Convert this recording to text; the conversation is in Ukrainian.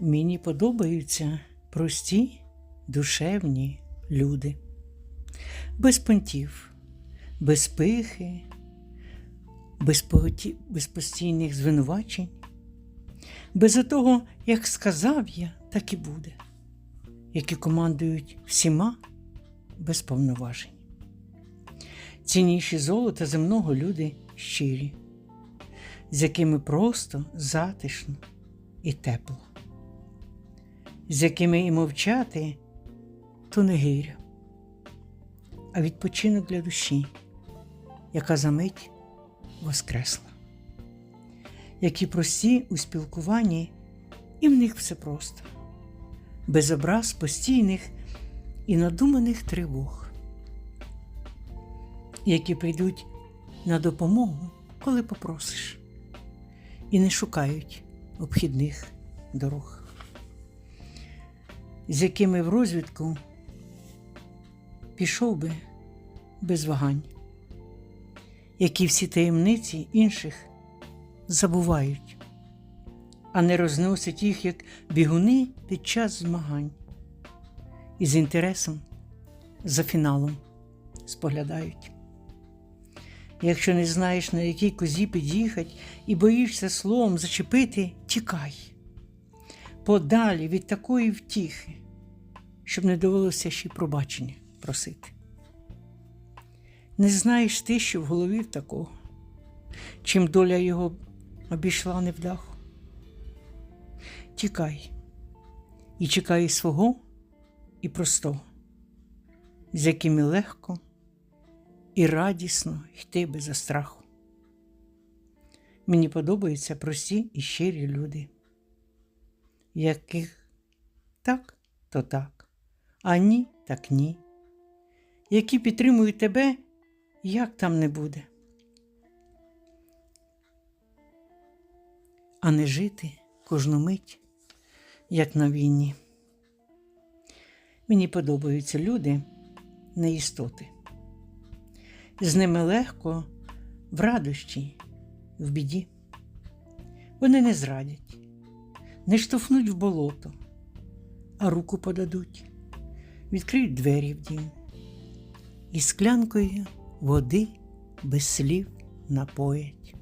Мені подобаються прості, душевні люди. Без понтів, без пихи, без, поті- без постійних звинувачень, без того, як сказав я, так і буде, які командують всіма без повноважень. Цінніші золота земного люди щирі, з якими просто затишно і тепло, з якими і мовчати то не гиря, а відпочинок для душі, яка за мить воскресла, які прості у спілкуванні, і в них все просто, без образ постійних і надуманих тривог, які прийдуть на допомогу, коли попросиш, і не шукають обхідних дорог, з якими в розвідку пішов би без вагань, які всі таємниці інших забувають, а не розносять їх як бігуни під час змагань, і з інтересом за фіналом споглядають. Якщо не знаєш, на якій козі під'їхати і боїшся словом зачепити, тікай. Подалі від такої втіхи, щоб не довелося ще й пробачення просити. Не знаєш ти, що в голові в такого, чим доля його обійшла невдаху. Тікай і чекай свого і простого, з якими легко і радісно йти без страху. Мені подобаються прості і щирі люди, яких так, то так, а ні, так ні, які підтримують тебе, як там не буде. А не жити кожну мить, як на війні. Мені подобаються люди, не істоти. З ними легко в радощі, в біді. Вони не зрадять, не штовхнуть в болото, а руку подадуть, відкриють двері в дім і склянкою води без слів напоять.